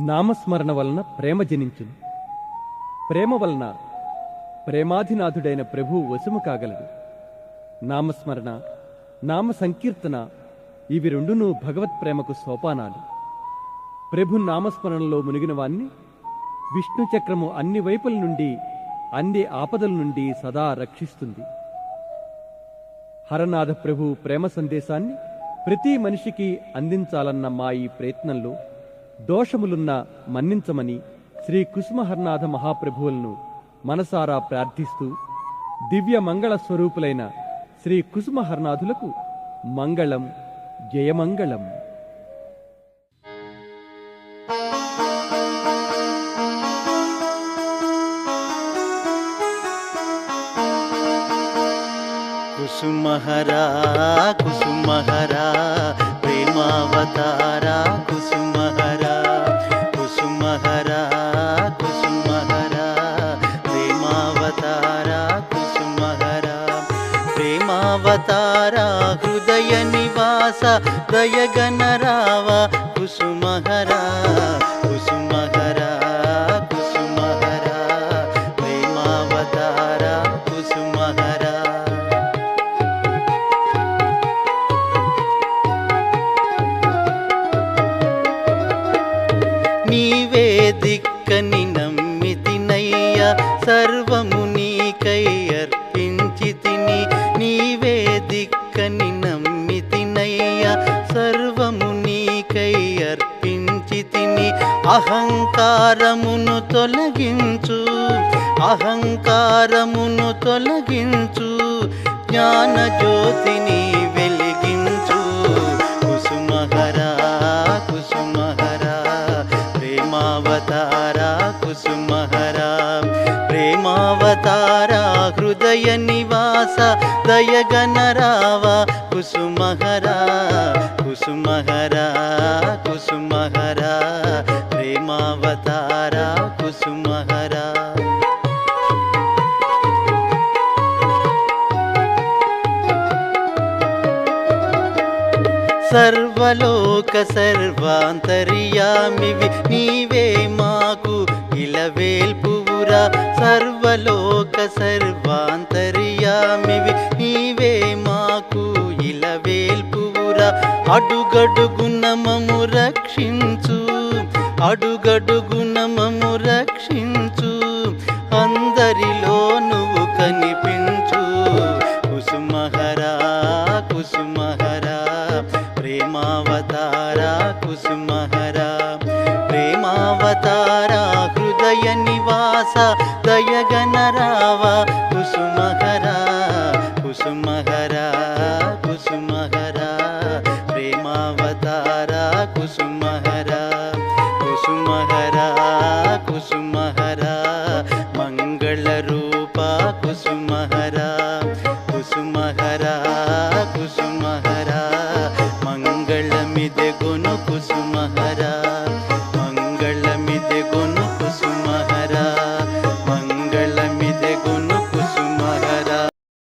నామస్మరణ వలన ప్రేమ జనించును. ప్రేమ వలన ప్రేమాధినాథుడైన ప్రభు వశము కాగలడు. నామస్మరణ నామ సంకీర్తన ఇవి రెండును భగవత్ ప్రేమకు సోపానాలు. ప్రభు నామస్మరణలో మునిగిన వాణ్ణి విష్ణు చక్రము అన్ని వైపుల నుండి అన్ని ఆపదల నుండి సదా రక్షిస్తుంది. హరనాథ ప్రభు ప్రేమ సందేశాన్ని ప్రతి మనిషికి అందించాలన్న మా ఈ ప్రయత్నంలో దోషములున్న మన్నించమని శ్రీ కుసుమహర్నాథ మహాప్రభువులను మనసారా ప్రార్థిస్తూ దివ్య మంగళ స్వరూపులైన శ్రీ కుసుమహర్నాథులకు మంగళం జయమంగళం. కుసుమహరా కుసుమహరా ప్రేమావతారా కుసుమహరా కుసుమహరా. ప్రేమావతారా హృదయ నివాస దయగణరావ కుసుమహరా కుసుమహరా కుసుమహరా ప్రేమావతారా కుసుమహరా. నీవే దిక్కని నమ్మితినయ్య సర్వము అహంకారమును తొలగించు అహంకారమును తొలగించు జ్ఞాన జ్యోతిని వెలిగించు. కుసుమహరా కుసుమహరా ప్రేమావతారా కుసుమహరా ప్రేమావతారా హృదయ నివాస దయగణరావా కుసుమహరా కుసుమహరా కుసుమహరా కుసుమావతారా కుసుమహరా. సర్వలోక సర్వాంతర్యామివి నీవే మాకు ఇలవేల్పువురా. సర్వలోక సర్వాంతర్యామివి నీవే మాకు ఇలవేల్పువురా. అడుగడుగున మము రక్షించు అడుగడుగున మము రక్షించు. అందరిలో నువ్వు కనిపించు. కుసుమహరా కుసుమహరా ప్రేమావతారా కుసుమహరా. ప్రేమావతారా హృదయ నివాస దయగణరావ. కుసుమహరా కుసుమహరా కుసుమహరా. ప్రేమావతారా కుసుమహరా కుసుమహరా.